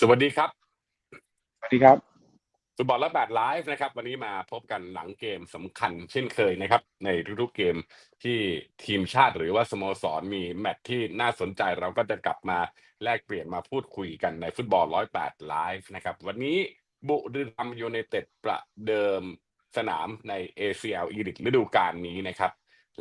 สวัสดีครับ สวัสดีครับฟุตบอลและแบดไลฟ์นะครับ วันนี้มาพบกันหลังเกมสำคัญเช่นเคยนะครับ ในทุกๆเกมที่ทีมชาติหรือว่าสโมสรมีแมตช์ที่น่าสนใจเราก็จะกลับมาแลกเปลี่ยนมาพูดคุยกันในฟุตบอลร้อยแปดไลฟ์นะครับ วันนี้บุรีรัมย์ยูไนเต็ดประเดิมสนามใน ACL อีลิกฤดูกาลนี้นะครับ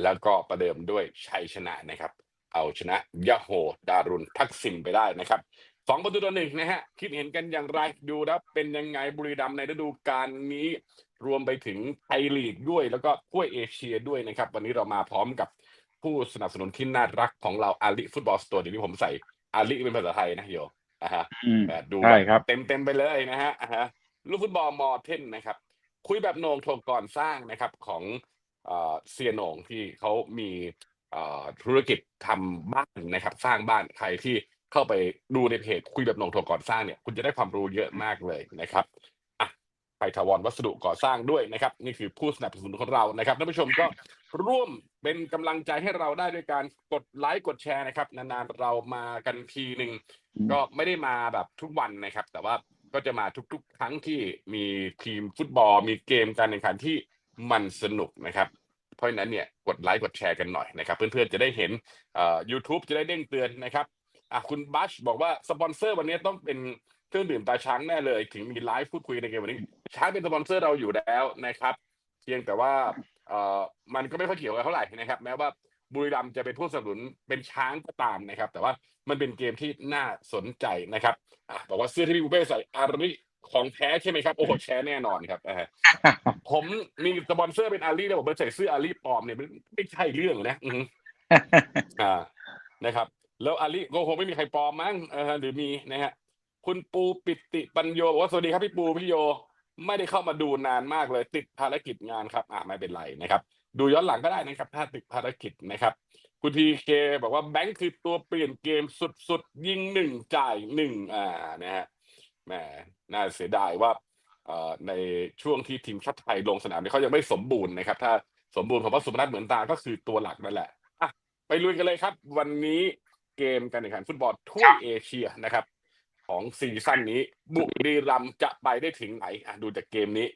แล้วก็ประเดิมด้วยชัยชนะนะครับ เอาชนะยะโฮดารุนทักซิมไปได้นะครับ สองประตูต่อหนึ่งนะฮะ คิดเห็นกันอย่างไรดูแล้วเป็นยังไงบุรีรัมย์ในฤดูกาลนี้รวมไปถึงไทยลีกด้วย แล้วก็ถ้วยเอเชียด้วยนะครับ วันนี้เรามาพร้อมกับผู้สนับสนุนที่น่ารักของเราอาลีฟุตบอลสโตร์เดี๋ยวนี้ผมใส่อาลีเป็นภาษาไทยนะโยอ่าฮะอืมแต่ดูใช่ครับเต็มเต็มๆไปเลยนะฮะอ่าฮะลูกฟุตบอลมอเทนนะครับ คุยแบบโหนงโถกก่อนสร้างนะครับของเอ่อเซียโหนงที่เขามีเอ่อธุรกิจทำบ้านนะครับ สร้างบ้านใครที่ เข้าไปดูในเพจคุยแบบโหนงโถกก่อนสร้างเนี่ยคุณจะได้ความรู้เยอะมากเลยนะครับอะไปทวรวัสดุก่อสร้างด้วยนะครับ นี่คือผู้สนับสนุนของเรานะครับท่านผู้ชมก็ร่วมเป็นกำลังใจให้เราได้ด้วยการกดไลค์กดแชร์นะครับ นานๆเรามากันทีหนึ่งก็ไม่ได้มาแบบทุกวันนะครับ แต่ว่าก็จะมาทุกๆ ครั้งที่มีทีมฟุตบอล มีเกมการแข่งขันที่มันสนุกนะครับ เพราะฉะนั้นเนี่ยกดไลค์กดแชร์กันหน่อยนะครับ เพื่อนๆจะได้เห็นเอ่อ YouTube จะได้เด้งเตือนนะครับ อะคุณบัชบอกว่าสปอนเซอร์วันนี้ต้องเป็นเครื่องดื่มตาช้างแน่เลย ถึงมีไลฟ์พูดคุยในเกมวันนี้ ช้างเป็นสปอนเซอร์เราอยู่แล้วนะครับ เพียงแต่ว่าเอ่อมันก็ไม่ค่อยเกี่ยวกันเท่าไหร่นะครับ แม้ว่าบุรีรัมย์จะเป็นผู้สนับสนุนเป็นช้างก็ตามนะครับ แต่ว่ามันเป็นเกมที่น่าสนใจนะครับอะบอกว่าเสื้อที่พี่บุเป้ใส่อาริของแท้ใช่ไหมครับโอ้โหแชร์แน่นอนครับผมมีสปอนเซอร์เป็นอารีแล้วผมไปใส่เสื้ออารีปลอมเนี่ยไม่ใช่เรื่องนะอ่านะครับ แล้วอารีก็คงไม่มีใครปลอมมั้งเออหรือมีนะฮะ คุณปูปิติปัญโยบอกว่าสวัสดีครับพี่ปูพี่โย ไม่ได้เข้ามาดูนานมากเลย ติดภารกิจงานครับ อ่าไม่เป็นไรนะครับ ดูย้อนหลังก็ได้นะครับ ถ้าติดภารกิจนะครับ คุณทีเคบอกว่าแบงค์คือตัวเปลี่ยนเกมสุดๆ ยิงหนึ่งจ่ายหนึ่งอ่านะฮะแหมน่าเสียดายว่าในช่วงที่ทีมชาติไทยลงสนามเนี่ยเขายังไม่สมบูรณ์นะครับ ถ้าสมบูรณ์ผมว่าสุพนัทเหมือนตาก็คือตัวหลักนั่นแหละอะไปลุยกันเลยครับ วันนี้ เกมการแข่งขันฟุตบอลถ้วยเอเชียนะครับ ของซีซั่นนี้ บุรีรัมย์จะไปได้ถึงไหนอะดูจากเกมนี้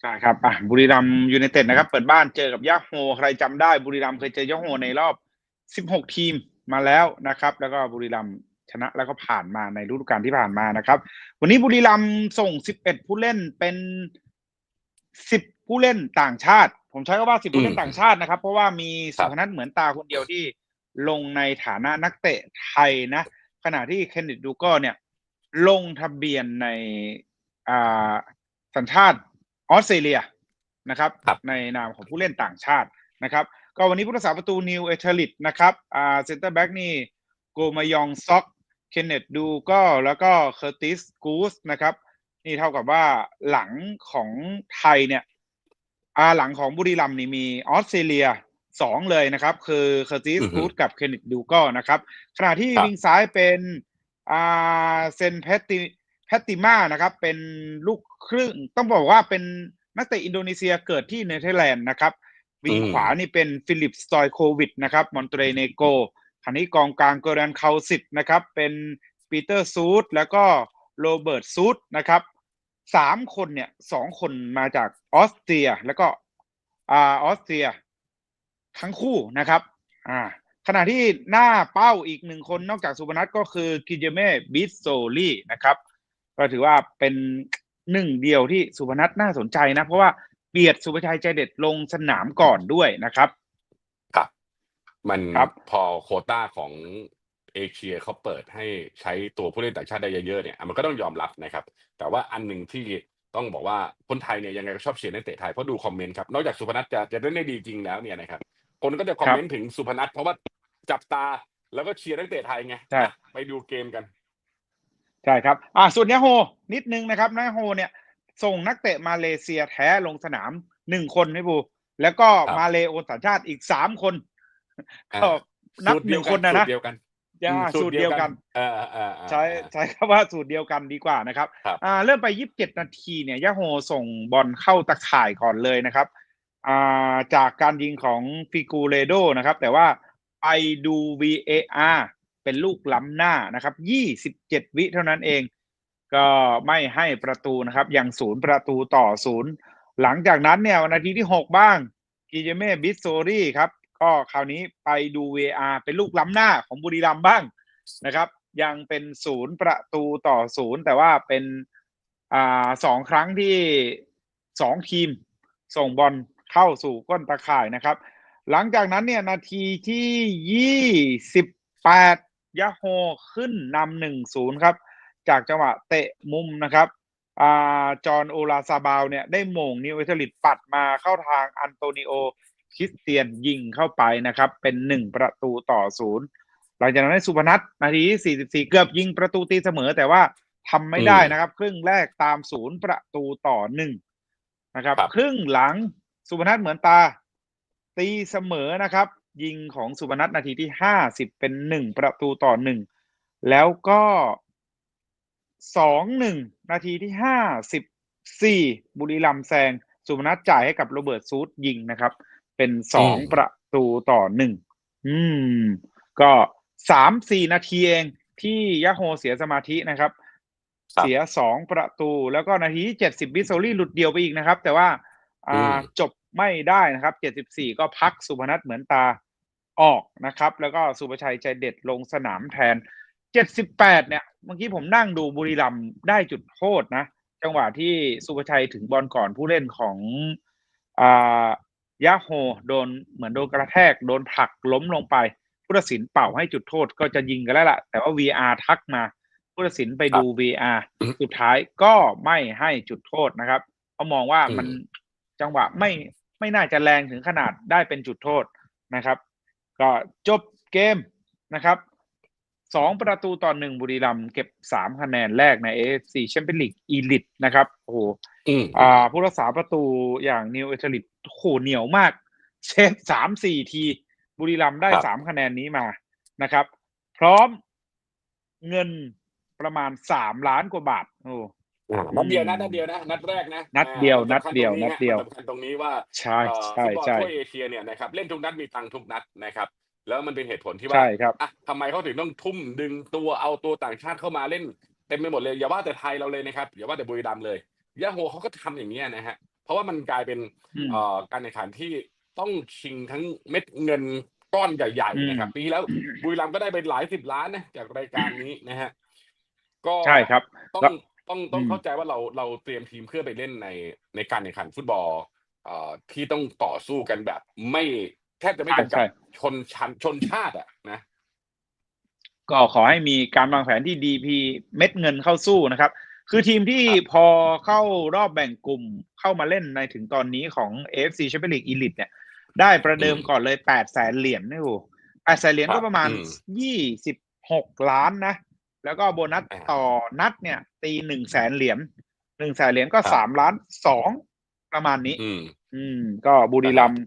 ใช่ครับอะบุรีรัมย์ยูไนเต็ดนะครับ เปิดบ้านเจอกับยาโฮใครจำได้บุรีรัมย์เคยเจอยาโฮในรอบ 16 ทีมมาแล้วนะครับ แล้วก็บุรีรัมย์ชนะแล้วก็ผ่านมาในฤดูกาลที่ผ่านมานะครับ วันนี้บุรีรัมย์ส่ง 11 ผู้เล่นเป็น 10 ผู้เล่นต่างชาติ ผมใช้คำว่า 10 ผู้เล่นต่างชาตินะครับ เพราะว่ามีสุพนัทเหมือนตาคนเดียวที่ ลงในฐานะนักเตะไทยนะ ขณะที่เคนดิดดูก็เนี่ยลงทะเบียนในอ่าสัญชาติออสเตรเลียนะครับครับในนามของผู้เล่นต่างชาตินะครับ ก็วันนี้ผู้รักษาประตูนิวเอเทลิตนะครับอ่าเซนเตอร์แบ็กนี่โกมายองซ็อกเคนเนตดูก็แล้วก็เคอร์ติสกูสนะครับ นี่เท่ากับว่าหลังของไทยเนี่ยอาหลังของบุรีรัมย์นี่มีออสเตรเลีย สองเลยนะครับ คือเคอร์ติสอือฮึกูสกับเคนเนตดูก็นะครับ ขณะที่ครับวิงซ้ายเป็นอ่าเซนแพตติแพตติมานะครับ เป็นลูกครึ่งต้องบอกว่าเป็นนักเตะอินโดนีเซียเกิดที่เนเธอร์แลนด์นะครับวิงอืมขวานี่เป็นฟิลิปสตอยโควิดนะครับมอนเตเรเนโกขณะนี้กองกลางเกรันเคาสิตนะครับ เป็นปีเตอร์ซูดแล้วก็โรเบิร์ตซูดนะครับสามคนเนี่ยสองคนมาจากออสเตรีย แล้วก็อ่าออสเตรีย ทั้งคู่นะครับอ่าขณะที่หน้าเป้าอีกหนึ่งคนนอกจากสุพนัทก็คือกิเจเม่บิสโซลี่นะครับก็ถือว่าเป็นหนึ่งเดียวที่สุพนัทน่าสนใจนะ เพราะว่าเบียดสุภชัยใจเด็ดลงสนามก่อนด้วยนะครับ ครับ มันครับพอโควต้าของเอเชียเขาเปิดให้ใช้ตัวผู้เล่นต่างชาติได้เยอะๆเนี่ยอะมันก็ต้องยอมรับนะครับ แต่ว่าอันหนึ่งที่ต้องบอกว่าคนไทยเนี่ยยังไงก็ชอบเชียร์นักเตะไทยเพราะดูคอมเมนต์ครับนอกจากสุพนัทจะจะเล่นได้ดีจริงแล้วเนี่ยนะครับ คนก็จะคอมเมนต์ถึงสุพนัทเพราะว่าจับตาแล้วก็เชียร์นักเตะไทยไงใช่อะไปดูเกมกันใช่ครับอ่าส่วนยาโฮนิดนึงนะครับยาโฮเนี่ย ส่งนักเตะมาเลเซียแท้ลงสนามหนึ่งคนให้บูแล้วก็ครับมาเลโอนสัญชาติอีกสามคนอ่าก็นับสูตรหเดีนึ่ยวงกัคนนะสูนะตรเดียวกันจ้าอืมสูตรเดียวกันเออเออเออใช้เออใช้คำว่าสูตรเดียวกันดีกว่านะครับครับ อ่า เริ่มไปยีิบเจ็ดนาทีเนี่ยยาโฮส่งบอลเข้าตะข่ายก่อนเลยนะครับอ่า จากการยิงของฟิกูเรโดนะครับ แต่ว่าไปดู VAR เป็นลูกล้ำหน้านะครับ 27 วิเท่านั้นเอง ก็ไม่ให้ประตูนะครับ อย่างศูนย์ประตูต่อศูนย์หลังจากนั้นเนี่ยวันาทีที่ 6 บ้างกิเจเม่บิสโซรี่ครับ ก็คราวนี้ไปดู VR เป็นลูกล้ำหน้าของบุรีรัมบ้างนะครับ ยังเป็นศูนย์ประตูต่อศูนย์แต่ว่าเป็นอ่าสองครั้งที่สองทีมส่งบอล เข้าสู่ก้นตะข่ายนะครับ หลังจากนั้นเนี่ยนาทีที่ยี่สิบแปดยาโฮขึ้นนำหนึ่งศูนย์ครับ จากจังหวะเตะมุมนะครับอ่าจอห์นโอลาซาบาวเนี่ยได้โมงนิวเอเทลิตปัดมาเข้าทางอันโตนิโอคริสเตียนยิงเข้าไปนะครับ เป็นหนึ่งประตูต่อศูนย์หลังจากนั้นสุพนัทนาทีที่สี่สิบสี่เกือบยิงประตูตีเสมอ แต่ว่าทำไม่ได้นะครับ ครึ่งแรกตามศูนย์ประตูต่อหนึ่งนะครับ ครับครึ่งหลัง สุพนัทเหมือนตา ตีเสมอนะครับ ยิงของสุพนัทนาทีที่ห้าสิบเป็นหนึ่งประตูต่อหนึ่งแล้วก็สองหนึ่งนาทีที่ห้าสิบสี่บุรีรัมย์แซงสุพนัทจ่ายให้กับโรเบิร์ตซูดยิงนะครับ เป็นสองอืมประตูต่อหนึ่งอืม ก็สามสี่นาทีเองที่ยาโฮเสียสมาธินะครับครับ เสียสองประตูแล้วก็นาทีที่เจ็ดสิบบิสโซลี่หลุดเดียวไปอีกนะครับ แต่ว่า อ่าอืมจบไม่ได้นะครับเจ็ดสิบสี่ก็พักสุพนัทเหมือนตาออกนะครับ แล้วก็สุภชัยใจเด็ดลงสนามแทนเจ็ดสิบแปดเนี่ยเมื่อกี้ผมนั่งดูบุรีรัมย์ได้จุดโทษนะ จังหวะที่สุภชัยถึงบอลก่อนผู้เล่นของอ่ายาโฮโดนเหมือนโดนกระแทก โดนผลักล้มลงไปผู้ตัดสินเป่าให้จุดโทษก็จะยิงกันแล้วล่ะ แต่ว่า VR ทักมาผู้ตัดสินไปดู VR อืมสุดท้ายก็ไม่ให้จุดโทษนะครับเพราะมองว่ามันอืม จังหวะไม่ไม่น่าจะแรงถึงขนาดได้เป็นจุดโทษนะครับ ก็จบเกมนะครับสองประตูต่อหนึ่งบุรีรัมย์เก็บสามคะแนนแรกใน AFC แชมเปี้ยนลีกอีลิตนะครับโอ้โหอืมอ่าผู้รักษาประตูอย่างนิวเอเทลิตโหเหนียวมาก เชฟสามสี่ที บุรีรัมย์ได้ครับสามคะแนนนี้มานะครับ พร้อมเงินประมาณสามล้านกว่าบาทโอ้อ่า นัดเดียวนะนัดเดียวนะนัดแรกนะนัดเดียวอ่านัดเดียวมันสำคัญตรงนัดเดียวมันสำคัญตรงนี้ว่าใช่เอ่อใช่ฟุตบอลใช่ทั่วเอเชียเนี่ยนะครับเล่นทุกนัดมีตังค์ทุกนัดนะครับ แล้วมันเป็นเหตุผลที่ว่าใช่ครับอะทำไมเขาถึงต้องทุ่มดึงตัวเอาตัวต่างชาติเข้ามาเล่นเต็มไปหมดเลยอย่าว่าแต่ไทยเราเลยนะครับอย่าว่าแต่บุรีรัมย์เลยยาโฮเขาก็ทำอย่างนี้ยนะฮะเพราะว่ามันกลายเป็นอืมเอ่อการแข่งขันที่ต้องชิงทั้งเม็ดเงินก้อนใหญ่อืมๆนะครับปีที่แล้วบุรีรัมย์ก็ได้ไปหลายสิบล้านนะจากรายการนี้นะฮะก็ใช่ครับต้องแล้ว ต้องต้องอืมเข้าใจว่าเราเราเตรียมทีมเพื่อไปเล่นในในการแข่งขันฟุตบอลเอ่อที่ต้องต่อสู้กันแบบ ไม่แทบจะไม่ใช่จำกัใช่ดชนชั้นชนชาติอะนะก็ขอให้มีการวางแผนที่ดีพีเม็ดเงินเข้าสู้นะครับ คือทีมที่ครับพอเข้ารอบแบ่งกลุ่มเข้ามาเล่นในถึงตอนนี้ของ AFC Champions League Elite เนี่ย ได้ประเดิมก่อนเลยแปดแสนเหรียญนี่โหแปดแสนเหรียญครัก็บประมาณอืมยี่สิบหกล้านนะ แล้วก็โบนัสอ่าต่อนัดเนี่ย ตีหนึ่งแสนเหรียญหนึ่งแสนเหรียญก็ครับสามล้านสองประมาณนี้ อืมอืมก็บุรีรัมย์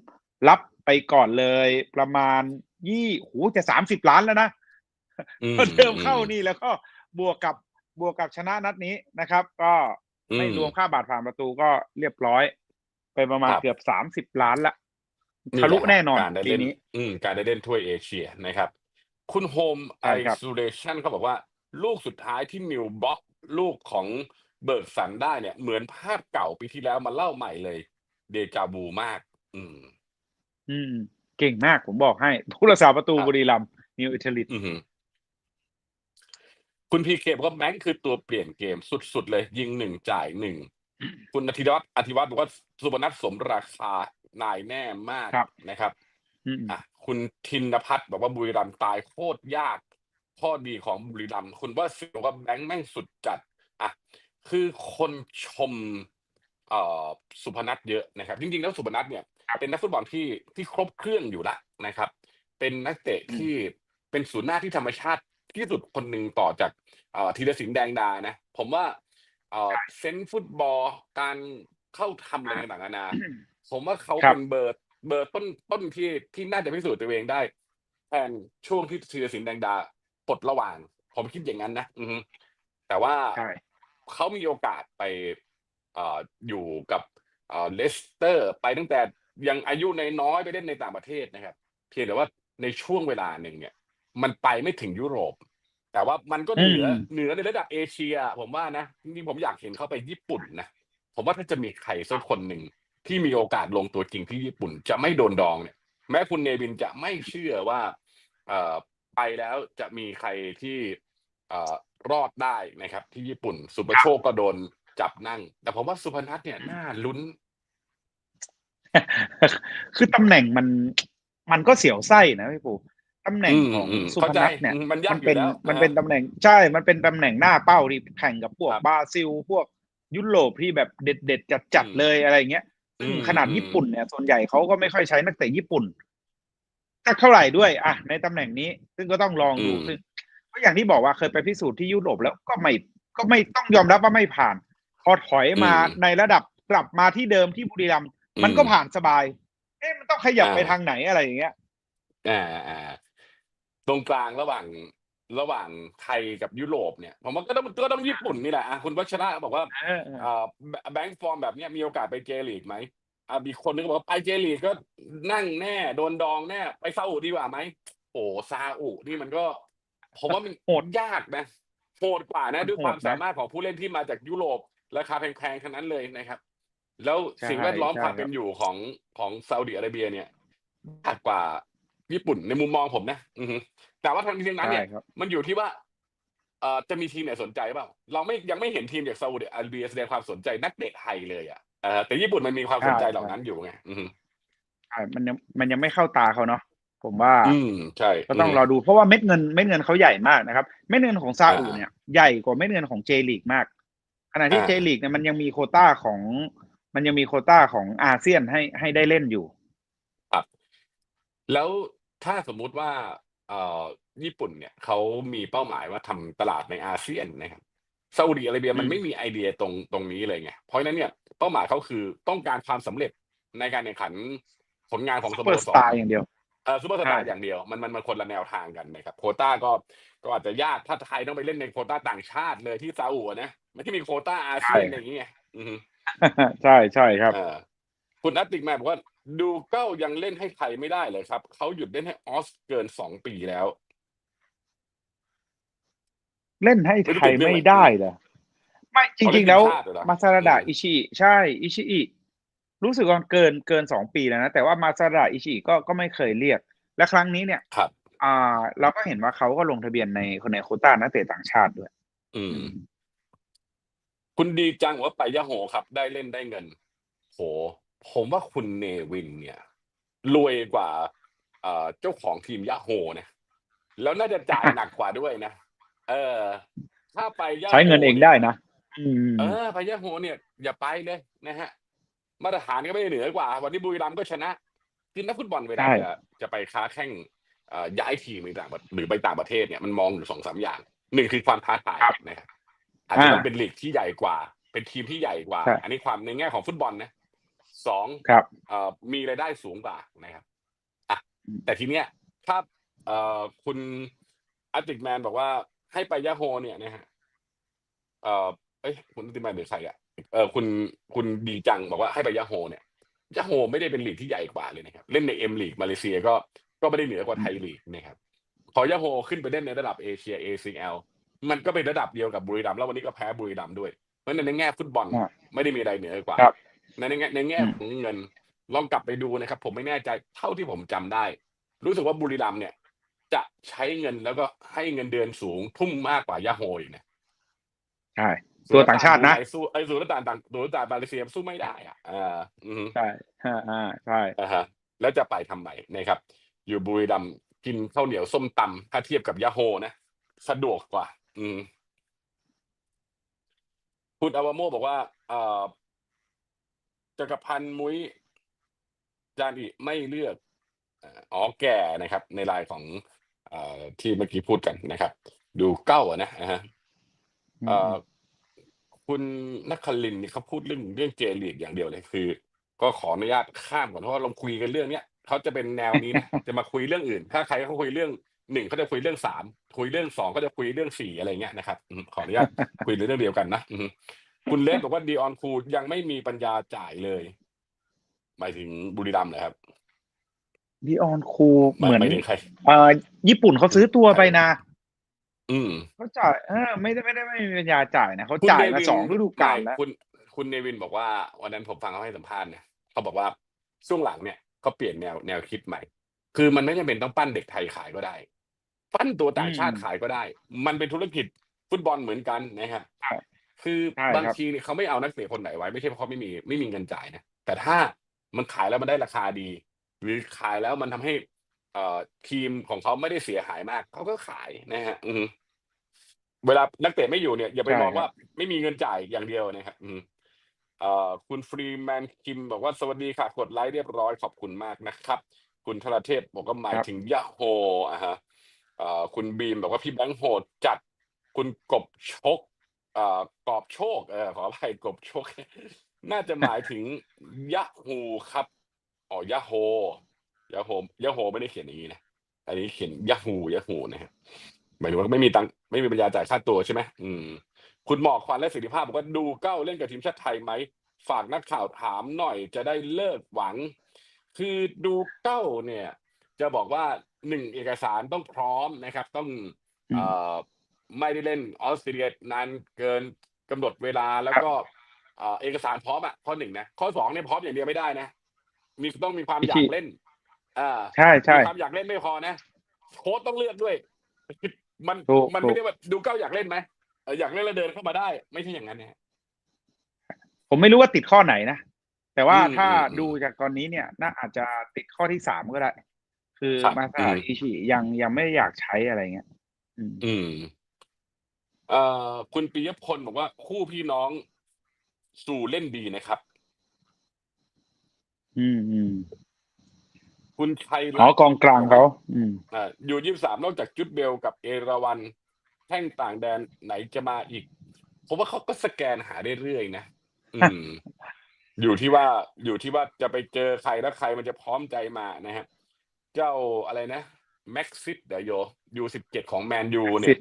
รับไปก่อนเลยประมาณยี่โหจะสามสิบล้านแล้วนะอืมพอเดิมเข้าอืมนี่แล้วก็บวกกับบวกกับชนะนัดนี้นะครับ ก็ไม่อืมรวมค่าบาทผ่านประตูก็เรียบร้อย ไปประมาณครับเกือบสามสิบล้านละนี่ทะลุหละแน่นอนการได้ปีเล่นนี้อืมการได้เล่นถ้วยเอเชียนะครับ คุณโฮมไอใช่ครับซูเ t ชันเขาบอกว่า ลูกสุดท้ายที่นิวบ็อกลูกของเบิร์กสันได้เนี่ย เหมือนภาพเก่าปีที่แล้วมาเล่าใหม่เลย เดจาบูมาก อืม อืม เก่งมากผมบอกให้ ผู้รักษาประตูครับบุรีรัมย์นิวอิตาลีอือหือคุณพีเคบอกว่าแบงค์คือตัวเปลี่ยนเกมสุดๆเลย ยิงหนึ่งจ่ายหนึ่งคุณอธิวัฒน์อธิวัฒน์บอกว่าสุพนัทสมราคานายแน่มากครับนะครับอืมอะคุณทินพัฒน์บอกว่าบุรีรัมย์ตายโคตรยาก ข้อดีของบุรีรัมย์คุณว่าสิบอกว่าแบงค์แม่งสุดจัดอะคือคนชมสุพนัทเยอะนะครับ จริงๆแล้วสุพนัทเนี่ยเป็นนักฟุตบอลที่ที่ครบเครื่องอยู่ละนะครับ เป็นนักเตะที่เป็นศูนย์หน้าที่ธรรมชาติที่สุดคนหนึ่งต่อจากธีรศิลป์แดงดานะ ผมว่าเซนฟุตบอลการเข้าทำอะไรต่างๆนานาผมว่าเขาเป็นเบอร์เบอร์ต้นต้นที่ที่น่าจะพิสูจน์ตัวเองได้แทนช่วงที่ธีรศิลป์แดงดา ปลดระหว่าง ผมคิดอย่างนั้นนะอือฮึแต่ว่าใช่ เขามีโอกาสไปเอ่ออยู่กับเอ่อเลสเตอร์ ไปตั้งแต่ยังอายุในน้อยๆไปเล่นในต่างประเทศนะครับ เพียงแต่ว่าในช่วงเวลาหนึ่งเนี่ย มันไปไม่ถึงยุโรป แต่ว่ามันก็เหนืออืมเหนือในระดับเอเชีย ผมว่านะจริงๆผมอยากเห็นเขาไปญี่ปุ่นนะผมว่าถ้าจะมีใครสักคนหนึ่งที่มีโอกาสลงตัวจริงที่ญี่ปุ่น จะไม่โดนดองเนี่ย แม้คุณเนวินจะไม่เชื่อว่าเอ่อ ไปแล้วจะมีใครที่เอ่อรอดได้นะครับ ที่ญี่ปุ่นสุปโชคก็โดนจับนั่ง แต่ผมว่าสุพนัทเนี่ยน่าลุ้น คือตำแหน่งมันมันก็เสียวไส้นะพี่ปูตำแหน่งอืมของอืมสุพเข้าใจนัทเนี่ยอืมมันยากมันเป็นอยู่แล้วมันอ่าเป็นตำแหน่งใช่ มันเป็นตำแหน่งหน้าเป้าที่แข่งกับพวกครับบราซิล พวกยุโรปที่แบบเด็ดเด็ดจัดจัดอืมๆเลยอะไรเงี้ยซึ่งอืมขนาดอืมญี่ปุ่นเนี่ยส่วนใหญ่เขาก็ไม่ค่อยใช้นักเตะญี่ปุ่น สักเท่าไหร่ด้วย อะ ในตำแหน่งนี้ ซึ่งก็ต้องลองดูอืมซึ่งก็อย่างที่บอกว่าเคยไปพิสูจน์ที่ยุโรปแล้วก็ไม่ก็ไม่ต้องยอมรับว่าไม่ผ่าน พอถอยมาในระดับกลับมาที่เดิมที่บุรีรัมย์มันก็ผ่านสบาย เอ๊ะมันต้องขยับไปทางไหนอะไรอย่างเงี้ยอ่าอ่าตรงกลางระหว่างระหว่างไทยกับยุโรปเนี่ยผมว่าก็ต้องก็ต้องญี่ปุ่นนี่แหละอะคุณวัชระบอกว่าเออเออเอ่อแบแบงค์ฟอร์มแบบเนี้ยมีโอกาสไปเจลีกไหม อ่ามีคนนึงก็บอกว่าไปเจลีกก็นั่งแน่โดนดองแน่ ไปซาอุดีกว่าไหมโอ้ซาอุนี่มันก็ ผมว่ามันโหดยากนะโหดกว่านะมันด้วยโหดความนะสามารถของผู้เล่นที่มาจากยุโรปราคาแพงๆทั้งนั้นเลยนะครับ แล้วใช่สิ่งแวดล้อมใช่ความครับเป็นอยู่ของของซาอุดิอาระเบียเนี่ยยากกว่าญี่ปุ่นในมุมมองผมนะ อือฮึแต่ว่าทั้งนี้ทั้งนั้นเนี่ย ใช่ครับ มันอยู่ที่ว่าเอ่อจะมีทีมไหนสนใจเปล่า เราไม่ยังไม่เห็นทีมจากซาอุดิอาระเบียแสดงความสนใจนักเตะไทยเลยอะเออ แต่ญี่ปุ่นมันมีความสนใจใช่เหล่านั้นอยู่ไงอือฮึใช่มันยังมันยังไม่เข้าตาเขาเนาะผมว่า อืมใช่ก็ต้องมรอดูเพราะว่าเม็ดเงินเม็ดเงินเขาใหญ่มากนะครับเม็ดเงินของซาอุอ่าเนี่ยใหญ่กว่าเม็ดเงินของเจลีกมากขณะที่อ่าเจลีกเนี่ยมันยังมีโควต้าของ มันยังมีโควต้าของอาเซียนให้ให้ได้เล่นอยู่แล้วถ้าสมมุติว่าเอ่อญี่ปุ่นเนี่ยเขามีเป้าหมายว่าทำตลาดในอาเซียนนะครับ ซาอุดิอาระเบียมันอืมไม่มีไอเดียตรงตรงนี้เลยไงเพราะฉะนั้นเนี่ยเป้าหมายเขาคือต้องการความสำเร็จในการแข่งขันผลงานของสซูโมเปอร์สสรตาร์อย่างเดียวเออซูเปอร์สตาร์ใช่อย่างเดียวมันมันมันคนละแนวทางกันนะครับโควต้าก็ก็อาจจะยากถ้าไทยต้องไปเล่นในโควต้าต่างชาติเลยที่ซาอุอะนะไม่ที่มีโควต้าอาเซียนอะไรอย่างเงี้ยอือฮึใช่ใช่ครับเออคุณนัตติกแมนบอกว่าดูเก้ายังเล่นให้ไทยไม่ได้เลยครับเขาหยุดเล่นให้ออสเกินสองปีแล้ว เล่นให้ไทยไม่ได้เหรอไม่จริง ๆ แล้วเขาเล่นทีมชาติเหรอมาซาราดะอืมอิชิใช่ อิชิอิรู้สึกว่าเกินเกินสองปีแล้วนะ แต่ว่ามาซาราดะอิชิก็ก็ไม่เคยเรียก และครั้งนี้เนี่ยครับอ่า เราก็เห็นว่าเขาก็ลงทะเบียนในคนในโควต้านักเตะต่างชาติด้วย อืม คุณดีจังบอกว่าไปยะโฮครับ ได้เล่นได้เงิน โห ผมว่าคุณเนวินเนี่ย รวยกว่าเอ่อเจ้าของทีมยะโฮนะแล้วน่าจะจ่ายหนักกว่าด้วยนะ เออ ถ้าไปยะโฮใช้เงินเองได้นะอืมเออไปยะโฮเนี่ย อย่าไปเลยนะฮะ มาตรฐานก็ไม่ได้เหนือกว่า วันนี้บุรีรัมย์ก็ชนะคือนักฟุตบอลเวลาใช่จะจะไปค้าแข่งเอ่อย้ายทีมไปต่างประหรือไปต่างประเทศเนี่ยมันมองอยู่สองสามอย่างหนึ่งคือความท้าทายนะครับอาจจะต้องเป็นลีกที่ใหญ่กว่า เป็นทีมที่ใหญ่กว่า ใช่ อันนี้ความในแง่ของฟุตบอลนะสอง ครับ เอ่อมีรายได้สูงกว่านะครับอะอืม แต่ทีเนี้ยถ้าเอ่อคุณอาติกแมนบอกว่า ให้ไปยะโฮเนี่ยนะฮะเอ่อเอ้ยคุณอาติกแมนหรือใครอะเออคุณคุณดีจังบอกว่าให้ไปยะโฮเนี่ยยะโฮไม่ได้เป็นลีกที่ใหญ่กว่าเลยนะครับ เล่นในเอ็มลีกมาเลเซียก็ก็ไม่ได้เหนือกว่าไทยลีกนะครับพอยะโฮขึ้นไปเล่นในระดับเอเชีย ACL มันก็เป็นระดับเดียวกับบุรีรัมย์แล้ววันนี้ก็แพ้บุรีรัมย์ด้วย เพราะฉะนั้นในแง่ฟุตบอลอ่าไม่ได้มีอะไรเหนือกว่าครับในในแง่ในแง่อืมของเงินลองกลับไปดูนะครับ ผมไม่แน่ใจเท่าที่ผมจำได้ รู้สึกว่าบุรีรัมย์เนี่ย จะใช้เงินแล้วก็ให้เงินเดือนสูงทุ่มมากกว่ายาโฮอีกนะใช่ตัวต่างชาตินะไอ้สู้ไอ้สูตรต่างต่างสูตรต่างมาเลเซียสู้ไม่ได้อะอ่าอือฮึใช่อ่าอ่าใช่อ่าฮะแล้วจะไปทำไมนะครับ อยู่บุรีรัมย์กินข้าวเหนียวส้มตำถ้าเทียบกับยาโฮนะสะดวกกว่า อืมคุณอาวาโมบอกว่าเอ่อจักรพันธ์มุ้ยจานอิไม่เลือกเอ่ออ๋อแก่นะครับ ในรายของเอ่อ ที่เมื่อกี้พูดกันนะครับ ดูเก้าอะนะอ่าฮะเอ่อคุณนักคลินทร์นี่เขาพูดเรื่องเรื่องเจลีกอย่างเดียวเลยคือ ก็ขออนุญาตข้ามก่อนเพราะว่าเราคุยกันเรื่องเนี้ยเขาจะเป็นแนวนี้นะจะมาคุยเรื่องอื่น ถ้าใครเขาคุยเรื่องหนึ่งเขาจะคุยเรื่องสามคุยเรื่องสองก็จะคุยเรื่องสี่อะไรเงี้ยนะครับอืมขออนุญาตคุยเรื่องเดียวกันนะอืมคุณเลสบอกว่าดีออนคูยังไม่มีปัญญาจ่ายเลย หมายถึงบุรีรัมย์เหรอครับ ดิออนคูเหมือนหมายถึงใครเอ่อญี่ปุ่นเขาซื้อตัวไปนะ อืมเขาจ่ายเออไม่ได้ไม่ได้ไม่มีปัญญาจ่ายนะเขาคุณจ่ายเนมาวินสองฤดูกาลแล้วไม่คุณคุณเนวินบอกว่า วันนั้นผมฟังเขาให้สัมภาษณ์เนี่ยเขาบอกว่าช่วงหลังเนี่ยเขาเปลี่ยนแนวแนวคิดใหม่ คือมันไม่จำเป็นต้องปั้นเด็กไทยขายก็ได้ ปั้นตัวต่างชาติขายก็ได้ มันเป็นธุรกิจฟุตบอลเหมือนกันนะครับใช่คือใช่บางครับทีเนี่ยเขาไม่เอานักเตะคนไหนไว้ไม่ใช่เพราะเขาไม่มีไม่มีเงินจ่ายนะแต่ถ้ามันขายแล้วมันได้ราคาดี หรือขายแล้วมันทำให้ เอ่อทีมของเขาไม่ได้เสียหายมากเขาก็ขายนะฮะ อือฮึเวลานักเตะไม่อยู่เนี่ยอย่าไปใช่มองครับว่าไม่มีเงินจ่ายอย่างเดียวนะครับอืมเอ่อคุณฟรีแมนคิมบอกว่าสวัสดีค่ะกดไลค์เรียบร้อยขอบคุณมากนะครับ คุณธราเทพบอกว่าหมายถึงยะโฮอะฮะเอ่อคุณบีมบอกว่าพี่แบงค์โหดจัดคุณกบชกเอ่อกอบโชคเออขออภัยกบโชค น่าจะหมายถึงยะฮูครับ อ๋อยะโฮยะโฮยะโฮไม่ได้เขียนอย่างนี้นะอันนี้เขียนยะฮูยะฮูนะครับหมายถึงว่าไม่มีตังค์ไม่มีปัญญาจ่ายค่าตัวใช่ไหมอืม คุณหมอกควันและสิทธิภาพบอกว่าดูเก้าเล่นกับทีมชาติไทยไหมฝากนักข่าวถามหน่อยจะได้เลิกหวัง คือดูเก้าเนี่ย จะบอกว่าหนึ่งเอกสารต้องพร้อมนะครับ ต้องอืมเอ่อไม่ได้เล่นออสเตรเลียนานเกินกำหนดเวลาแล้วก็เอ่อเอกสารพร้อมอะข้อหนึ่งนะข้อสองเนี่ยพร้อมอย่างเดียวไม่ได้นะ มีต้องมีความอยากเล่น อ่าใช่ใช่มีความอยากเล่นไม่พอนะโค้ชต้องเลือกด้วย มันถูกมันถูไม่กได้ว่าดูเก้าอยากเล่นไหมเอออยากเล่นแล้วเดินเข้ามาได้ ไม่ใช่อย่างนั้นนะผมไม่รู้ว่าติดข้อไหนนะแต่ว่าอืมถ้าอืมอืมดูจากตอนนี้เนี่ย น่าอาจจะติดข้อที่สามก็ได้ คือครับมาซาอืมอิชิยังยังไม่อยากใช้อะไรเงี้ยอืมอืมเอ่อคุณปิยพลบอกว่าคู่พี่น้องสู่เล่นดีนะครับ อืมอืมคุณชัยอ๋อรัตน์กองกลางเขาอืม อ่าอยู่ยี่สามนอกจากจุดเบลกับเอราวันแท่งต่างแดนไหนจะมาอีก ผมว่าเขาก็สแกนหาเรื่อยๆนะอืม อยู่ที่ว่าอยู่ที่ว่าจะไปเจอใครแล้วใครมันจะพร้อมใจมานะครับเจ้าอะไรนะแม็กซิสเดโยยูสิบเจ็ดของแมนยูเนี่สิยบ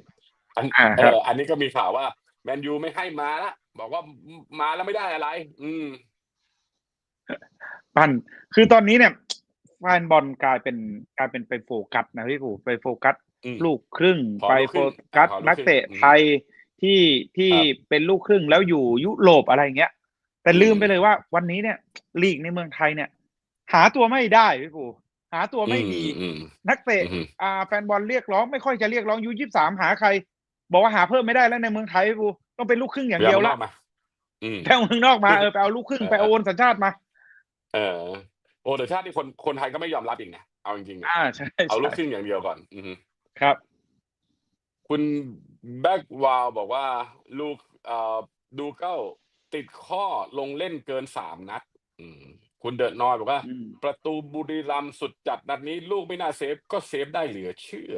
อันอ่าเอครับ ออันนี้ก็มีข่าวว่า แมนยูไม่ให้มาละบอกว่ามาแล้วไม่ได้อะไร อืม ปั้น คือตอนนี้เนี่ยแฟนบอลกลายเป็นกลายเป็นไปโฟกัสนะพี่ผูไปโฟกัสอืมลูกครึ่งขอไปลูกโฟครึ่งกัสขอลูกนักเตะครึ่งไทยที่ที่ครับเป็นลูกครึ่งแล้วอยู่ยุโรปอะไรเงี้ย แต่ลืมอืมไปเลยว่าวันนี้เนี่ยลีกในเมืองไทยเนี่ย หาตัวไม่ได้พี่ผูหาตัวไม่ดีอืมนักเตะอืมอ่าแฟนบอลเรียกร้องไม่ค่อยจะเรียกร้องยูยี่สามหาใคร บอกว่าหาเพิ่มไม่ได้แล้วในเมืองไทยพี่ผูต้องเป็นลูกครึ่งอย่างเดียวไปละมมาอืมไปเอาเมืองนอกมาเออไปเอาลูกครึ่งเออไปเอาโอนสัญชาติมา เออโอ้แต่ชาติที่คนคนไทยก็ไม่ยอมรับอีกนะเอาจริงๆนะอ่าใช่เอาลูกคใช่รึ่งอย่างเดียวก่อน อืมครับ คุณแบ็กวาวบอกว่า ลูกเอ่อดูเก้าติดข้อลงเล่นเกินสามนัด อืม คุณเดิร์ดนอยบอกว่า อืมประตูบุรีรัมย์สุดจัดนัดนี้ ลูกไม่น่าเซฟก็เซฟได้เหลือเชื่อ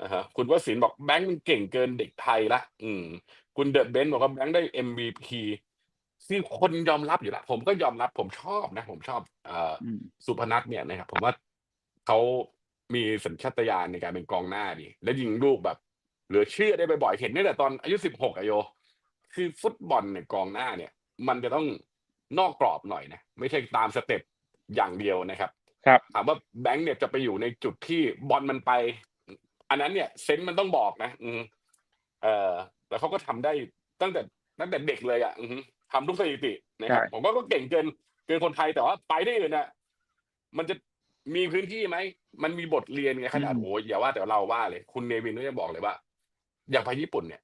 อ่าฮะคุณวสินทร์บอกแบงค์มันเก่งเกินเด็กไทยละอืม คุณเดอะเบนซ์บอกว่าแบงค์ได้ MVP คือคนยอมรับอยู่ละผมก็ยอมรับผมชอบนะ ผมชอบเอ่ออืมสุพนัทเนี่ยนะครับ ผมว่าเขามีสัญชาตญาณในการเป็นกองหน้าดี และยิงลูกแบบ เหลือเชื่อได้บ่อยๆเห็นตั้งแต่ตอนอายุสิบหกอะโย คือฟุตบอลเนี่ยกองหน้าเนี่ย มันจะต้องนอกกรอบหน่อยนะ ไม่ใช่ตามสเต็ปอย่างเดียวนะครับ ครับถามว่าแบงค์เนี่ยจะไปอยู่ในจุดที่บอลมันไป อันนั้นเนี่ยเซนส์มันต้องบอกนะ อืมเออแล้วเขาก็ทำได้ตั้งแต่ตั้งแต่เด็กเลยอะ อือฮึ ทำทุกสถิตินะครับใช่ผมว่าก็เก่งเกินเกินคนไทยแต่ว่าไปได้อื่นน่ะมันจะมีพื้นที่ไหม มันมีบทเรียนไงขนาดโอ้ยอย่าว่าแต่เราว่าเลย คุณเนวินก็จะบอกเลยว่า อย่างไปญี่ปุ่นเนี่ย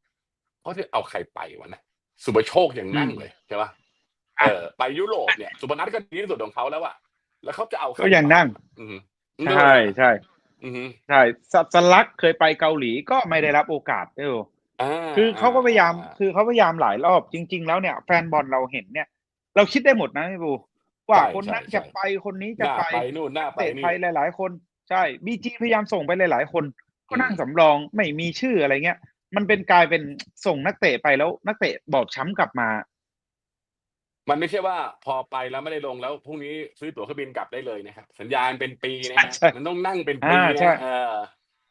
เขาจะเอาใครไปวะนะสุปโชคอย่างนั่งเลยใช่ปะเออไปยุโรปเนี่ย สุพนัทก็ดีที่สุดของเขาแล้วอะแล้วเขาจะเอาใครก็ยังนั่ง อืมใช่ใช่อืมใช่สสลักเคยไปเกาหลีก็ไม่ได้รับโอกาสเอออ่า คือเขาก็พยายามอ่คือเขาพยายามหลายรอบจริง ๆ แล้วเนี่ยแฟนบอลเราเห็นเนี่ย เราคิดได้หมดนะพี่บูว่าใช่คนนั้นใช่จะใช่ไปคนนี้หจะน้าไปไปนู่นหน้าไปเตะนี่ไทยหลาย ๆ คนใช่บีจีพยายามส่งไปหลาย ๆ คน ก็นั่งอืมสำรองไม่มีชื่ออะไรเงี้ย มันเป็นกลายเป็นส่งนักเตะไปแล้ว นักเตะบอบช้ำกลับมา มันไม่ใช่ว่าพอไปแล้วไม่ได้ลงแล้วพรุ่งนี้ซื้อตั๋วเครื่องบินกลับได้เลยนะครับสัญญาณเป็นปีนะฮะใช่มันต้องนั่งเป็นปีอ่าใช่นะเออ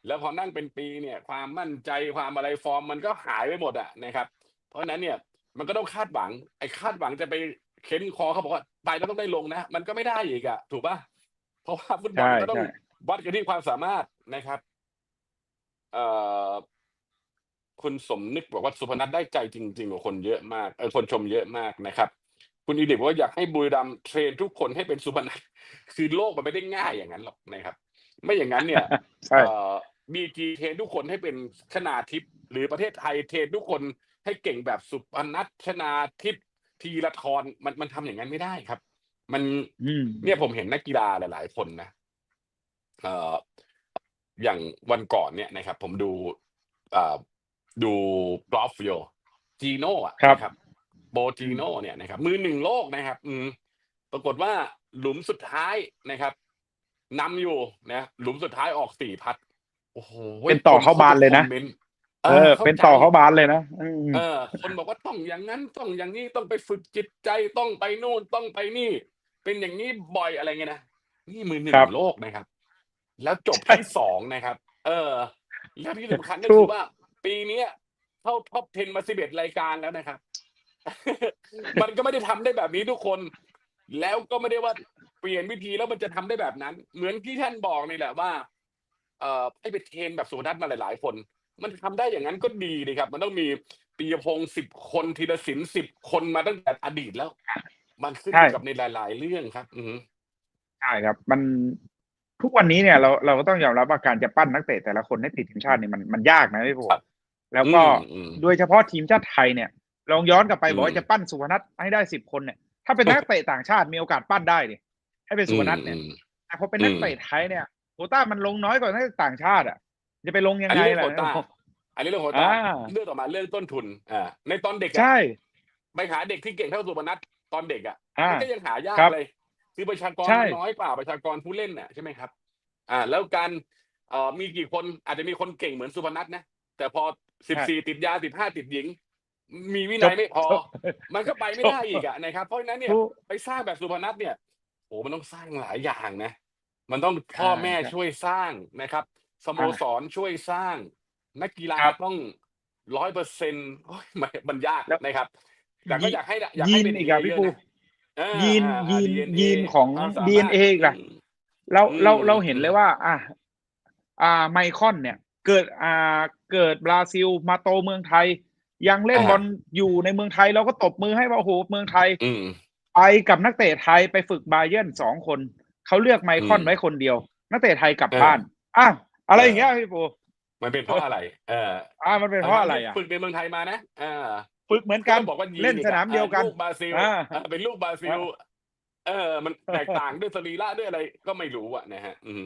แล้วพอนั่งเป็นปีเนี่ยความมั่นใจความอะไรฟอร์มมันก็หายไปหมดอะนะครับ เพราะฉะนั้นเนี่ยมันก็ต้องคาดหวังไอ้คาดหวังจะไปเค้นคอเขาบอกว่าไปแล้วต้องได้ลงนะ มันก็ไม่ได้อีกอะถูกป่ะเพราะว่าฟุตบอลใช่ก็ต้องใช่วัดกันที่ความสามารถนะครับ เอ่อคุณสมนึกบอกว่าสุพนัทได้ใจจริงๆกว่าคนเยอะมากเออคนชมเยอะมากนะครับ คุณอีดิบบอกว่าอยากให้บุรีรัมย์เทรนทุกคนให้เป็นสุพนัทคือโลกมันไม่ได้ง่ายอย่างนั้นหรอกนะครับ ไม่อย่างนั้นเนี่ยใช่ บีจีเทรนทุกคนให้เป็นชนาทิพย์หรือประเทศไทยเทรนทุกคนให้เก่งแบบสุพนัทชนาทิพย์ทีละทรมันมันทำอย่างนั้นไม่ได้ครับ มันอืมเนี่ยผมเห็นนักกีฬาหลาย ๆ คนนะเอ่ออย่างวันก่อนเนี่ยนะครับ ผมดูเอ่อดูกอล์ฟโยจีโน่อะครับนะครับ โบจีโน่เนี่ยนะครับ มือหนึ่งโลกนะครับ อืมปรากฏว่าหลุมสุดท้ายนะครับนำอยู่นะหลุมสุดท้ายออกสี่พัด โอ้โหเป็นต่อเข้าบานเลยนะคอมมต์เออ เป็นต่อเข้าใจบานเลยนะอืมเออ คนบอกว่าต้องอย่างนั้นต้องอย่างนี้ต้องไปฝึกจิตใจต้องไปนู่นต้องไปนี่ เป็นอย่างนี้บ่อยอะไรเงี้ยนะนี่มือหนึ่งครับโลกนะครับ แล้วจบใช่ที่สองนะครับ เออ แล้วที่สำคัญก็ถูคืกอว่า ปีเนี้ยเข้าท็อป 10 มาสิบเอ็ดรายการแล้วนะครับ มันก็ไม่ได้ทำได้แบบนี้ทุกคน แล้วก็ไม่ได้ว่าเปลี่ยนวิธีแล้วมันจะทำได้แบบนั้น เหมือนที่ท่านบอกนี่แหละว่าเอ่อให้ไปเทรนแบบสุนัทมาหลายๆ คน มันทำได้อย่างนั้นก็ดีเลยครับ มันต้องมีปียพงศ์สิบคนธีรศิลป์สิบคนมาตั้งแต่อดีตแล้ว มันขึ้นอยู่ใช่กับในหลาย ๆ เรื่องครับ อืมใช่ครับ มันทุกวันนี้เนี่ยเราเราก็ต้องยอมรับว่าการจะปั้นนักเตะแต่ละคนให้ติดทีมชาติเนี่ยมันมันยากนะพี่ผมครับแล้วก็อืมอืมโดยเฉพาะทีมชาติไทยเนี่ยลองย้อนกลับไปอืมบอกว่าจะปั้นสุพนัทให้ได้สิบคนเนี่ยถ้าเป็นนักเตะต่างชาติมีโอกาสปั้นได้ดิให้เป็นสุพนัทเนี่ยอืมแต่พอเป็นนักอืมเตะไทยเนี่ย โควต้ามันลงน้อยกว่านักเตะต่างชาติอะ จะไปลงยังอันไงนี้เรื่องล่ะโควต้าอันนี้เรื่องโควต้าอ่าเรื่องต่อมาเรื่องต้นทุนอ่าในตอนเด็กอะใช่ไปหาเด็กที่เก่งเท่าสุพนัทตอนเด็กอะอ่ามันก็ยังหายากครับเลยคือประชากรใช่มันน้อยกว่าประชากรผู้เล่นน่ะใช่ไหมครับ อ่า แล้วการเอ่อมีกี่คนอาจจะมีคนเก่งเหมือนสุพนัทนะ แต่พอสิบสี่ติดยาสิบห้าติดหญิง มีวินัยไม่พอ มันก็ไปไม่ได้อีกอะนะครับ เพราะฉะนั้นเนี่ยถูกไปสร้างแบบสุพนัทเนี่ยโอ้มันต้องสร้างหลายอย่างนะ มันต้องพ่อแม่ใช่ช่วยสร้างนะครับ สโมสรช่วยสร้าง นักกีฬาครับต้องร้อยเปอร์เซ็นต์มันมันยากแล้วนะครับ แต่ก็อยากให้อยากยีให้นเป็นอีกอะพี่เยปูๆนะเออยีนอ่ายีน DNA ยีนของความสามารถ DNA อีกล่ะอืมเราอืมเราเราเห็นเลยว่า อะอ่าไมคอนเนี่ย เกิดอ่าเกิดบราซิลมาโตเมืองไทย ยังเล่นอ่าบอลอยู่ในเมืองไทย เราก็ตบมือให้ว่าโอ้โหเมืองไทยอืมไปกับนักเตะไทยไปฝึกบาเยิร์นสองคน เขาเลือกไมคอนอืมไว้คนเดียว นักเตะไทยกลับเออบ้านอ้าวอะไรเอออย่างเงี้ยพี่ปูมันเป็นเพราะอะไร เอออ่ามันเป็นเพราะอะไรอะฝึกในเมืองไทยมานะอ่าฝึกเหมือนกันก็บอกว่ายีเล่นสนามเดียวกันอะลูกบราซิลอ่าอะเป็นลูกบราซิลเออ มันแตกต่างด้วยสรีระด้วยอะไรก็ไม่รู้อะนะฮะ อืม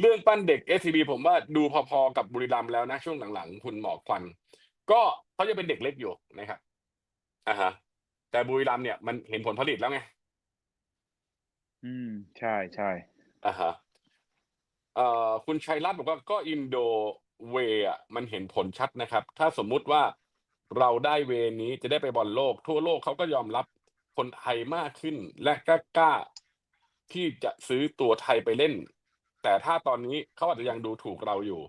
เรื่องปั้นเด็ก SCB ผมว่าดูพอๆกับบุรีรัมย์แล้วนะช่วงหลังๆ คุณหมอกควัน ก็เขาจะเป็นเด็กเล็กอยู่นะครับอ่าฮะแต่บุรีรัมย์เนี่ยมันเห็นผลผลิตแล้วไง อืม ใช่ใช่อ่าฮะเอ่อคุณชัยรัตน์บอกว่าก็อินโดเวย์อะมันเห็นผลชัดนะครับ ถ้าสมมุติว่าเราได้เวย์นี้จะได้ไปบอลโลก ทั่วโลกเขาก็ยอมรับคนไทยมากขึ้น และกกล้าที่จะซื้อตัวไทยไปเล่น แต่ถ้าตอนนี้เขาอาจจะยังดูถูกเราอยู่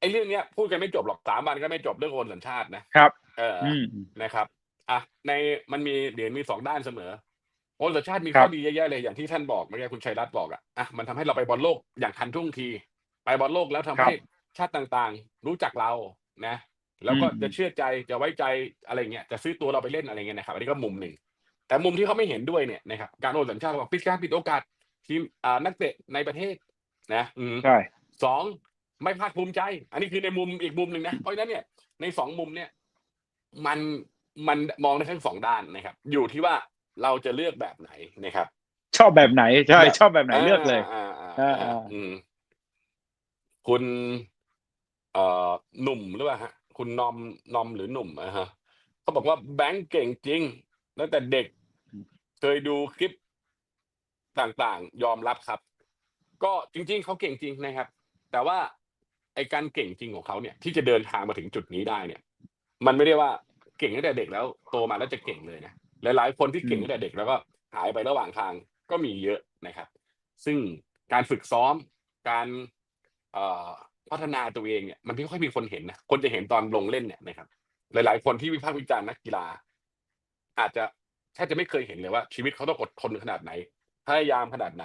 ไอ้เรื่องเนี้ยพูดกันไม่จบหรอกสามวันก็ไม่จบเรื่องโอนสัญชาตินะครับ เออออืมนะครับ อะในมันมีเหรียญมีสองด้านเสมอ โอนสัญชาติมีครัข้อบดีเยอะแยะเลยอย่างที่ท่านบอกเมื่อกี้คุณชัยรัตน์บอกอะอะมันทำให้เราไปบอลโลกอย่างทันท่วงที ไปบอลโลกแล้วทำครับให้ชาติต่างๆ รู้จักเรานะ แล้วก็อืมจะเชื่อใจจะไว้ใจอะไรเงี้ยจะซื้อตัวเราไปเล่นอะไรเงี้ยนะครับ อันนี้ก็มุมหนึ่งแต่มุมที่เขาไม่เห็นด้วยเนี่ยนะครับการโอนสัญชาติบอกปิดการปิดโอกาสทีมอ่านักเตะในประเทศ นะอืมใช่สองไม่ภาคภูมิใจ อันนี้คือในมุมอีกมุมหนึ่งนะเพราะฉะนั้นเนี่ยในสองมุมเนี่ย มันมันมองได้ทั้งสองด้านนะครับ อยู่ที่ว่า เราจะเลือกแบบไหนนะครับ ชอบแบบไหนใช่แบบชอบแบบไหนเลือกเลยอ่าอ่าอ่าอ่าอ่าอืมคุณเอ่อหนุ่มหรือเปล่าฮะคุณนอมนอมหรือหนุ่มอะฮะเขาบอกว่าแบงค์เก่งจริงตั้งแต่เด็กเคยดูคลิปต่างๆ ยอมรับครับ ก็จริง ๆเขาเก่งจริงนะครับ แต่ว่าไอการเก่งจริงของเขาเนี่ย ที่จะเดินทางมาถึงจุดนี้ได้เนี่ย มันไม่ได้ว่าเก่งตั้งแต่เด็กแล้วโตมาแล้วจะเก่งเลยนะหลายๆ คนที่เก่งตั้งแต่เด็กแล้วก็หายไประหว่างทางก็มีเยอะนะครับ ซึ่งการฝึกซ้อมการเอ่อพัฒนาตัวเองเนี่ยมันไม่ค่อยมีคนเห็นนะคนจะเห็นตอนลงเล่นเนี่ยนะครับ หลาย ๆ คนที่วิพากษ์วิจารณ์นักกีฬา อาจจะแทบจะไม่เคยเห็นเลยว่า ชีวิตเขาต้องอดทนขนาดไหนพยายามขนาดไหน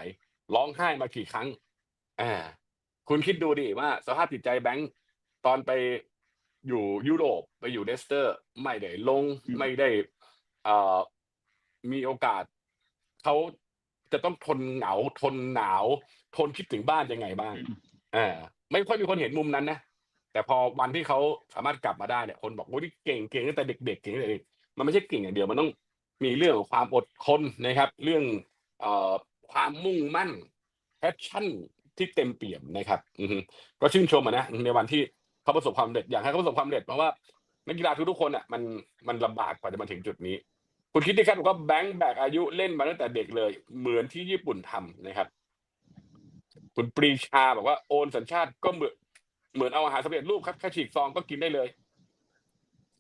ร้องไห้มากี่ครั้งอ่าคุณคิดดูดิว่าสภาพจิตใจแบงค์ตอนไปอยู่ยุโรปไปอยู่เลสเตอร์ ไม่ได้ลงอืมไม่ได้เอ่อ มีโอกาสเขาจะต้องทนเหงาทนหนาว ทนคิดถึงบ้านยังไงบ้างอ่าไม่ค่อยมีคนเห็นมุมนั้นนะแต่พอวันที่เขาสามารถกลับมาได้เนี่ยคนบอกโอ้ยเก่งเก่งตั้งแต่เด็กๆเก่งตั้งแต่เด็กมันไม่ใช่เก่งอย่างเดียวมันต้องมีเรื่องของความอดทนนะครับ เรื่องเอ่อความมุ่งมั่นแพชชั่นที่เต็มเปี่ยมนะครับอือฮึก็ชื่นชมอะนะในวันที่เขาประสบความสำเร็จอยากให้เขาประสบความสำเร็จเพราะว่านักกีฬาทุกๆคนอะมันมันลำบากกว่าจะมาถึงจุดนี้ คุณคิดดิครับอกว่าแบงค์แบกอายุเล่นมาตั้งแต่เด็กเลย เหมือนที่ญี่ปุ่นทำนะครับ คุณปรีชาบอกว่าโอนสัญชาติก็เหมือนเหมือนเอาอาหารสำเร็จรูปครับแค่ฉีกซองก็กินได้เลย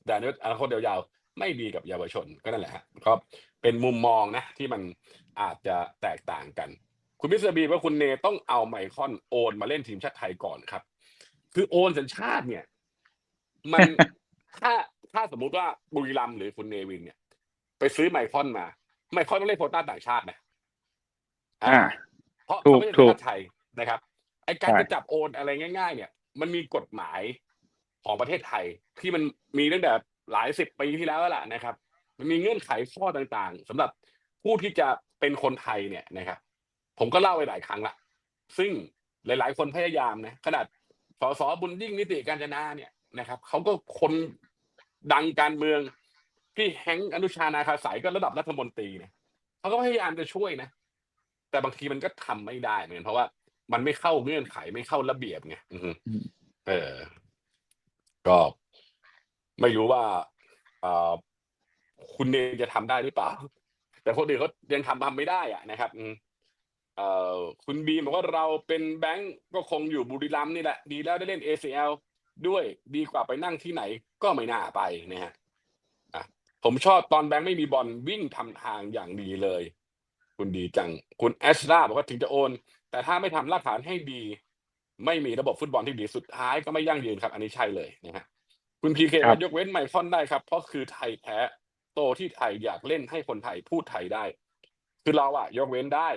แต่ในอนาคตยาวๆ ไม่ดีกับเยาวชนก็นั่นแหละฮะก็เป็นมุมมองนะ ที่มันอาจจะแตกต่างกัน คุณมิสเตอร์บีว่าคุณเนต้องเอาไมคอนโอนมาเล่นทีมชาติไทยก่อนครับ คือโอนสัญชาติเนี่ย มันถ้าถ้าสมมุติว่าบุรีรัมหรือคุณเนวินเนี่ย ไปซื้อไมคอนมา ไมคอนต้องเล่นโควต้าต่างชาตินะอ่า เพราะถูเขากไม่ใช่ถูทีมกชาติไทยนะครับไอการใช่จะจับโอนอะไรง่าย ๆ เนี่ย มันมีกฎหมายของประเทศไทยที่มันมีตั้งแต่หลายสิบปีที่แล้วแล้วล่ะนะครับ มันมีเงื่อนไขข้อต่างๆสำหรับผู้ที่จะเป็นคนไทยเนี่ยนะครับ ผมก็เล่าไปหลายครั้งละซึ่งหลาย ๆ คนพยายามนะขนาดสสบุญยิ่งนิติการจนาเนี่ยนะครับเขาก็คนดังการเมือง ที่แฮงค์อนุชานาคาสายก็ระดับรัฐมนตรีเนี่ยเขาก็พยายามจะช่วยนะ แต่บางทีมันก็ทำไม่ได้เหมือนเพราะว่ามันไม่เข้าเงื่อนไขไม่เข้าระเบียบไงเออ ก็ไม่รู้ว่าอคุณเนยจะทำได้หรือเปล่า แต่คนอื่นเขายังทำทำไม่ได้อะนะครับอืมเออคุณบีบอกว่าเราเป็นแบงก์ก็คงอยู่บุรีรัมย์นี่แหละ ดีแล้วได้เล่น ACL ด้วยดีกว่าไปนั่งที่ไหนก็ไม่น่าไปนะฮะ ผมชอบตอนแบงก์ไม่มีบอลวิ่งทำทางอย่างดีเลย คุณดีจัง คุณแอชลาบอกว่าถึงจะโอน แต่ถ้าไม่ทำรากฐานให้ดี ไม่มีระบบฟุตบอลที่ดีสุดท้ายก็ไม่ยั่งยืนครับ อันนี้ใช่เลยนะฮะคุณพีเคครับยกเว้นไมคอนได้ครับ เพราะคือไทยแท้โตที่ไทยอยากเล่นให้คนไทยพูดไทยได้ คือเราอะยกเว้นได้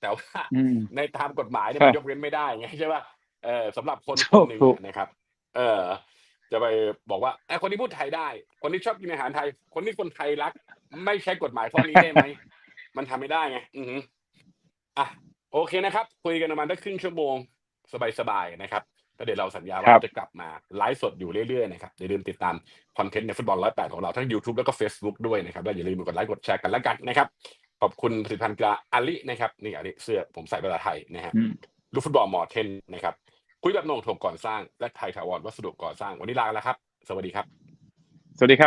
แต่ว่าอืมในตามกฎหมายเนี่ยใช่มันยกเว้นไม่ได้ไงใช่ป่ะเออสำหรับคนถูคกนหนึ่งถูกนะครับ เออ จะไปบอกว่าไอ้คนที่พูดไทยได้ คนที่ชอบกินอาหารไทย คนที่คนไทยรัก ไม่ใช้กฎหมายข้อนี้ได้ไหม มันทำไม่ได้ไง อือฮึอะโอเคนะครับ คุยกันประมาณได้ครึ่งชั่วโมง สบายๆนะครับแล้วเดี๋ยวเราสัญญาว่าครับเราจะกลับมาไลฟ์สดอยู่เรื่อยๆนะครับอย่าลืมติดตามคอนเทนต์ในฟุตบอลร้อยแปดของเราทั้ง YouTube แล้วก็ Facebook ด้วยนะครับแล้วอย่าลืมกดไลค์กดแชร์กันแล้วกันนะครับ ขอบคุณผลิตภัณฑ์กีฬาอาลีนะครับนี่อันนี้เสื้อผมใส่ภาษาไทยนะฮะอืมลูกฟุตบอลหมอเทนนะครับ คุยแบบโหนงถงก่อนสร้างและไทยถาวรวัสดุก่อสร้างวันนี้ลาแล้วครับ สวัสดีครับ สวัสดีครับ